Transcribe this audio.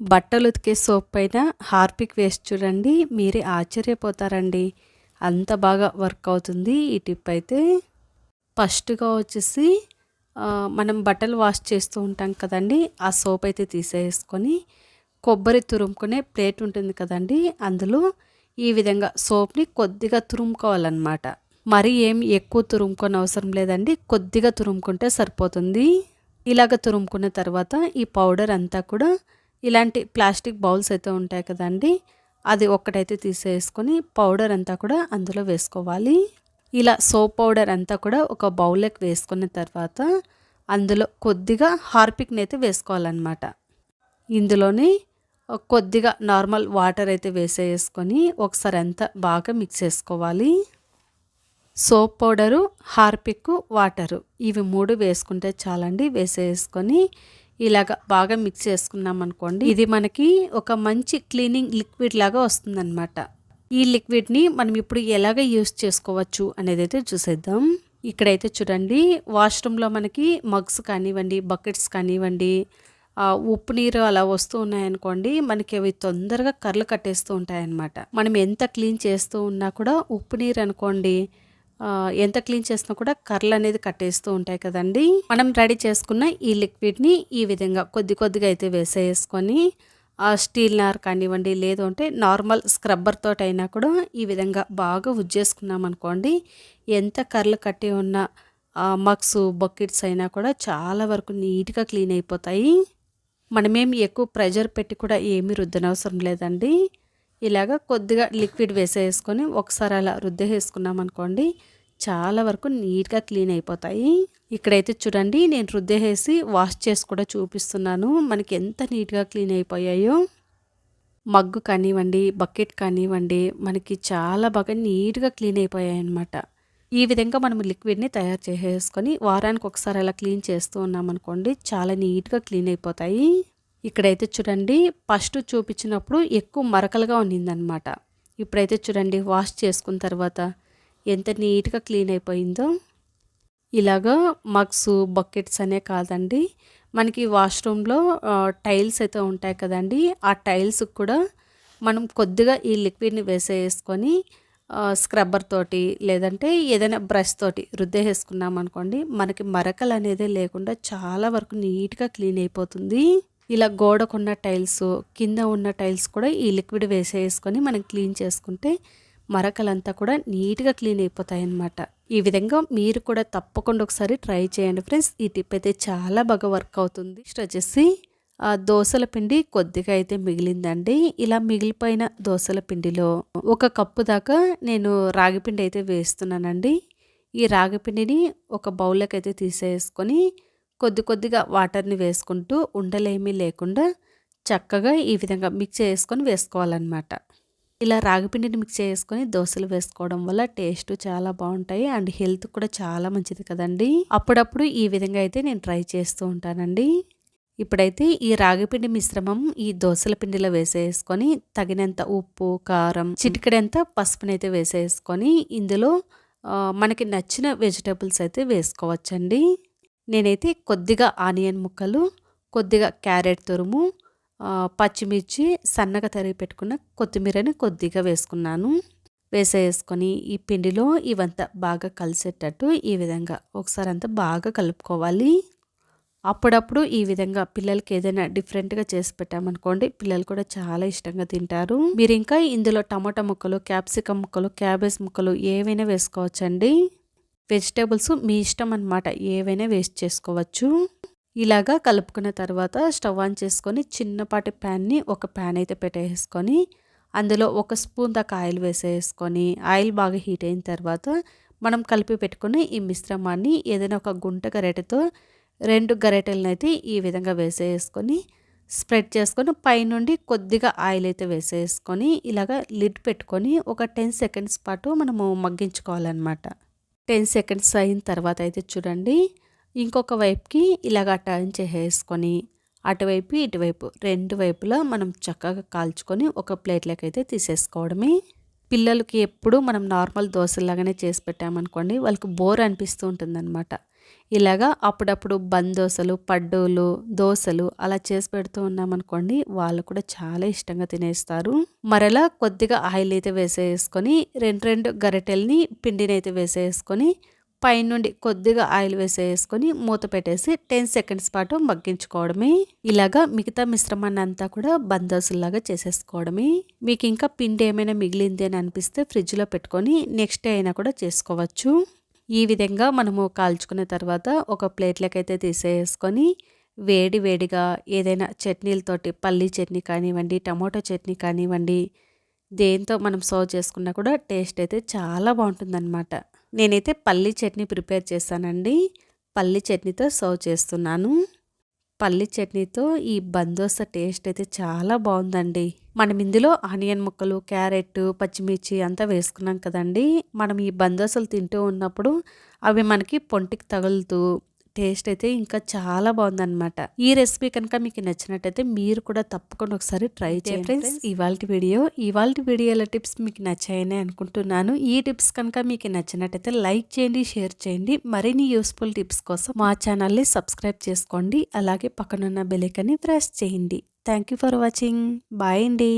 బట్టలు ఉతికే సోప్ పైన హార్పిక్ వేస్ట్ చూడండి మీరే ఆశ్చర్యపోతారండి. అంత బాగా వర్క్ అవుతుంది ఈ టిప్ అయితే. ఫస్ట్గా వచ్చేసి మనం బట్టలు వాష్ చేస్తూ ఉంటాం కదండి ఆ సోప్ అయితే తీసేసుకొని కొబ్బరి తురుముకునే ప్లేట్ ఉంటుంది కదండి అందులో ఈ విధంగా సోప్ని కొద్దిగా తురుముకోవాలన్నమాట. మరి ఏం ఎక్కువ తురుముకొని అవసరం లేదండి కొద్దిగా తురుముకుంటే సరిపోతుంది. ఇలాగ తురుముకున్న తర్వాత ఈ పౌడర్ అంతా కూడా ఇలాంటి ప్లాస్టిక్ బౌల్స్ అయితే ఉంటాయి కదండి అది ఒక్కటైతే తీసేసుకొని పౌడర్ అంతా కూడా అందులో వేసుకోవాలి. ఇలా సోప్ పౌడర్ అంతా కూడా ఒక బౌల్లోకి వేసుకున్న తర్వాత అందులో కొద్దిగా హార్పిక్ని అయితే వేసుకోవాలన్నమాట. ఇందులోని కొద్దిగా నార్మల్ వాటర్ అయితే వేసేసుకొని ఒకసారి అంతా బాగా మిక్స్ చేసుకోవాలి. సోప్ పౌడరు హార్పిక్ వాటరు ఇవి మూడు వేసుకుంటే చాలండి వేసేసుకొని ఇలాగ బాగా మిక్స్ చేసుకున్నాం అనుకోండి ఇది మనకి ఒక మంచి క్లీనింగ్ లిక్విడ్ లాగా వస్తుందన్నమాట. ఈ లిక్విడ్ని మనం ఇప్పుడు ఎలాగ యూస్ చేసుకోవచ్చు అనేది అయితే చూసేద్దాం. ఇక్కడైతే చూడండి వాష్రూమ్లో మనకి మగ్స్ కానివ్వండి బకెట్స్ కానివ్వండి ఉప్పు నీరు అలా వస్తూ ఉన్నాయనుకోండి మనకి అవి తొందరగా కర్రలు కట్టేస్తూ ఉంటాయన్నమాట. మనం ఎంత క్లీన్ చేస్తూ ఉన్నా కూడా ఉప్పు నీరు అనుకోండి ఎంత క్లీన్ చేసినా కూడా కర్రలు అనేది కట్టేస్తూ ఉంటాయి కదండి. మనం రెడీ చేసుకున్న ఈ లిక్విడ్ని ఈ విధంగా కొద్ది కొద్దిగా అయితే వేసేసుకొని స్టీల్ నార్ కానివ్వండి లేదు అంటే నార్మల్ స్క్రబ్బర్ తోటి అయినా కూడా ఈ విధంగా బాగా ఉజ్జేసుకున్నాం అనుకోండి ఎంత కర్రలు కట్టి ఉన్న మగ్స్ బకెట్స్ అయినా కూడా చాలా వరకు నీట్గా క్లీన్ అయిపోతాయి. మనమేమి ఎక్కువ ప్రెజర్ పెట్టి కూడా ఏమీ రుద్దనవసరం లేదండి. ఇలాగ కొద్దిగా లిక్విడ్ వేసేసుకొని ఒకసారి అలా రుద్దేసుకున్నాం అనుకోండి చాలా వరకు నీట్గా క్లీన్ అయిపోతాయి. ఇక్కడైతే చూడండి నేను రుద్దేసేసి వాష్ చేసి కూడా చూపిస్తున్నాను. మనకి ఎంత నీట్గా క్లీన్ అయిపోయాయో. మగ్గు కానివ్వండి బకెట్ కానివ్వండి మనకి చాలా బాగా నీట్గా క్లీన్ అయిపోయాయి అనమాట ఈ విధంగా మనం లిక్విడ్ని తయారు చేసేసుకొని వారానికి ఒకసారి అలా క్లీన్ చేస్తూ ఉన్నామనుకోండి చాలా నీట్గా క్లీన్ అయిపోతాయి. ఇక్కడైతే చూడండి ఫస్ట్ చూపించినప్పుడు ఎక్కువ మరకలుగా ఉన్నిందనమాట ఇప్పుడైతే చూడండి వాష్ చేసుకున్న తర్వాత ఎంత నీట్గా క్లీన్ అయిపోయిందో. ఇలాగా మగ్స్ బకెట్స్ అనే కాదండి మనకి వాష్రూమ్లో టైల్స్ అయితే ఉంటాయి కదండి ఆ టైల్స్ కూడా మనం కొద్దిగా ఈ లిక్విడ్ని వేసేసుకొని స్క్రబ్బర్ తోటి లేదంటే ఏదైనా బ్రష్ తోటి రుద్దేసేసుకున్నాం అనుకోండి మనకి మరకలు అనేది లేకుండా చాలా వరకు నీట్గా క్లీన్ అయిపోతుంది. ఇలా గోడకున్న టైల్స్ కింద ఉన్న టైల్స్ కూడా ఈ లిక్విడ్ వేసేసుకొని మనం క్లీన్ చేసుకుంటే మరకలంతా కూడా నీట్గా క్లీన్ అయిపోతాయి అన్నమాట ఈ విధంగా మీరు కూడా తప్పకుండా ఒకసారి ట్రై చేయండి ఫ్రెండ్స్. ఈ టిప్ అయితే చాలా బాగా వర్క్ అవుతుంది. నెక్స్ట్ వచ్చేసి ఆ దోశల పిండి కొద్దిగా అయితే మిగిలిందండి. ఇలా మిగిలిపోయిన దోశల పిండిలో ఒక కప్పు దాకా నేను రాగి పిండి అయితే వేస్తున్నానండి. ఈ రాగి పిండిని ఒక బౌల్లోకి అయితే తీసేసుకొని కొద్ది కొద్దిగా వాటర్ని వేసుకుంటూ ఉండలేమీ లేకుండా చక్కగా ఈ విధంగా మిక్స్ చేసుకొని వేసుకోవాలన్నమాట. ఇలా రాగిపిండిని మిక్స్ చేసుకొని దోశలు వేసుకోవడం వల్ల టేస్ట్ చాలా బాగుంటాయి అండ్ హెల్త్ కూడా చాలా మంచిది కదండి. అప్పుడప్పుడు ఈ విధంగా అయితే నేను ట్రై చేస్తూ ఉంటానండి. ఇప్పుడైతే ఈ రాగిపిండి మిశ్రమం ఈ దోశల పిండిలో వేసేసుకొని తగినంత ఉప్పు కారం చిటికడంత పసుపునైతే వేసేసుకొని ఇందులో మనకి నచ్చిన వెజిటేబుల్స్ అయితే వేసుకోవచ్చండి. నేనైతే కొద్దిగా ఆనియన్ ముక్కలు కొద్దిగా క్యారెట్ తురుము పచ్చిమిర్చి సన్నగా తరిగి పెట్టుకున్న కొత్తిమీరని కొద్దిగా వేసుకున్నాను. వేసేసుకొని ఈ పిండిలో ఇవంతా బాగా కలిసేటట్టు ఈ విధంగా ఒకసారి అంతా బాగా కలుపుకోవాలి. అప్పుడప్పుడు ఈ విధంగా పిల్లలకి ఏదైనా డిఫరెంట్గా చేసి పెట్టామనుకోండి పిల్లలు కూడా చాలా ఇష్టంగా తింటారు. మీరు ఇంకా ఇందులో టమాటా ముక్కలు క్యాప్సికమ్ ముక్కలు క్యాబేజ్ ముక్కలు ఏవైనా వేసుకోవచ్చండి. వెజిటేబుల్స్ మీ ఇష్టం అనమాట ఏవైనా వేస్ట్ చేసుకోవచ్చు. ఇలాగా కలుపుకున్న తర్వాత స్టవ్ ఆన్ చేసుకొని చిన్నపాటి ప్యాన్ని ఒక ప్యాన్ అయితే పెట్టేసుకొని అందులో ఒక స్పూన్ దాకా ఆయిల్ వేసేసుకొని ఆయిల్ బాగా హీట్ అయిన తర్వాత మనం కలిపి పెట్టుకుని ఈ మిశ్రమాన్ని ఏదైనా ఒక గుంట గరెటతో రెండు గరెటలను అయితే ఈ విధంగా వేసేసుకొని స్ప్రెడ్ చేసుకొని పైనుండి కొద్దిగా ఆయిల్ అయితే వేసేసుకొని ఇలాగ లిడ్ పెట్టుకొని ఒక టెన్ సెకండ్స్ పాటు మనము మగ్గించుకోవాలన్నమాట. టెన్ సెకండ్స్ అయిన తర్వాత అయితే చూడండి ఇంకొక వైపుకి ఇలాగ టర్న్ చేసేసుకొని అటువైపు ఇటువైపు రెండు వైపులా మనం చక్కగా కాల్చుకొని ఒక ప్లేట్లోకి అయితే తీసేసుకోవడమే. పిల్లలకి ఎప్పుడు మనం నార్మల్ దోశలాగానే చేసి పెట్టామనుకోండి వాళ్ళకి బోర్ అనిపిస్తూ ఉంటుందన్నమాట. ఇలాగా అప్పుడప్పుడు బందోసలు పడ్డోలు దోశలు అలా చేసి పెడుతూ ఉన్నామనుకోండి వాళ్ళు కూడా చాలా ఇష్టంగా తినేస్తారు. మరలా కొద్దిగా ఆయిల్ అయితే వేసేసుకొని రెండు రెండు గరిటెల్ని పిండిని అయితే వేసేసుకొని పైనుండి కొద్దిగా ఆయిల్ వేసేసుకొని మూత పెట్టేసి టెన్ సెకండ్స్ పాటు మగ్గించుకోవడమే. ఇలాగా మిగతా మిశ్రమాన్ని అంతా కూడా బందోసుల్లాగా చేసేసుకోవడమే. మీకు ఇంకా పిండి ఏమైనా మిగిలింది అని అనిపిస్తే ఫ్రిడ్జ్లో పెట్టుకొని నెక్స్ట్ డే అయినా కూడా చేసుకోవచ్చు. ఈ విధంగా మనము కాల్చుకున్న తర్వాత ఒక ప్లేట్లకైతే తీసేసుకొని వేడి వేడిగా ఏదైనా చట్నీలతోటి పల్లీ చట్నీ కానివ్వండి టమాటో చట్నీ కానివ్వండి దేంతో మనం సర్వ్ చేసుకున్నా కూడా టేస్ట్ అయితే చాలా బాగుంటుందన్నమాట. నేనైతే పల్లీ చట్నీ ప్రిపేర్ చేశానండి. పల్లీ చట్నీతో సర్వ్ చేస్తున్నాను. పల్లి చట్నీతో ఈ బందోస టేస్ట్ అయితే చాలా బాగుందండి. మనం ఇందులో ఆనియన్ ముక్కలు క్యారెట్ పచ్చిమిర్చి అంతా వేసుకున్నాం కదండి. మనం ఈ బందోసలు తింటూ ఉన్నప్పుడు అవి మనకి పొంటికి తగులుతూ టేస్ట్ అయితే ఇంకా చాలా బాగుందన్నమాట. ఈ రెసిపీ కనుక మీకు నచ్చినట్టయితే మీరు కూడా తప్పకుండా ఒకసారి ట్రై చేయండి ఫ్రెండ్స్. ఇవాళ వీడియో ఇవాళ వీడియోల టిప్స్ మీకు నచ్చాయని అనుకుంటున్నాను. ఈ టిప్స్ కనుక మీకు నచ్చినట్టయితే లైక్ చేయండి షేర్ చేయండి. మరిన్ని యూస్ఫుల్ టిప్స్ కోసం మా ఛానల్ని సబ్స్క్రైబ్ చేసుకోండి. అలాగే పక్కనున్న బెలైకన్ని ప్రెస్ చేయండి. Thank you for watching. Bye అండి.